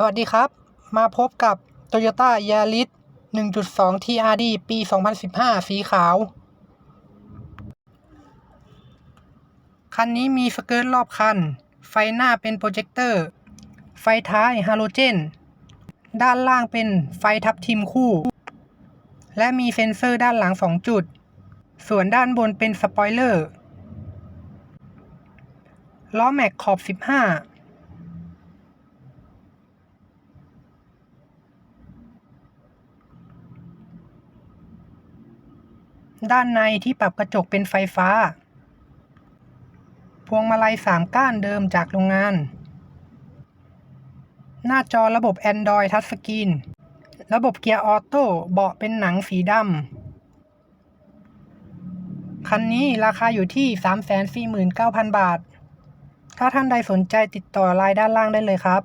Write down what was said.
สวัสดีครับ มาพบกับ Toyota Yaris 1.2 TRD ปี 2015 สีขาว คันนี้มีสเกิร์ตรอบคัน ไฟหน้าเป็นโปรเจคเตอร์ ไฟท้ายฮาโลเจน ด้านล่างเป็นไฟทับทิมคู่ และมีเซ็นเซอร์ด้านหลัง 2 จุด ส่วนด้านบนเป็นสปอยเลอร์ ล้อแม็กขอบ 15 ด้านในที่ปรับกระจกเป็นไฟฟ้า พวงมาลัย 3 ก้านเดิมจากโรงงาน หน้าจอระบบ Android Touchscreen ระบบเกียร์ออโต้ เบาะเป็นหนังสีดำ คันนี้ราคาอยู่ที่ 349,000 บาท ถ้าท่านใดสนใจติดต่อไลน์ด้านล่างได้เลยครับ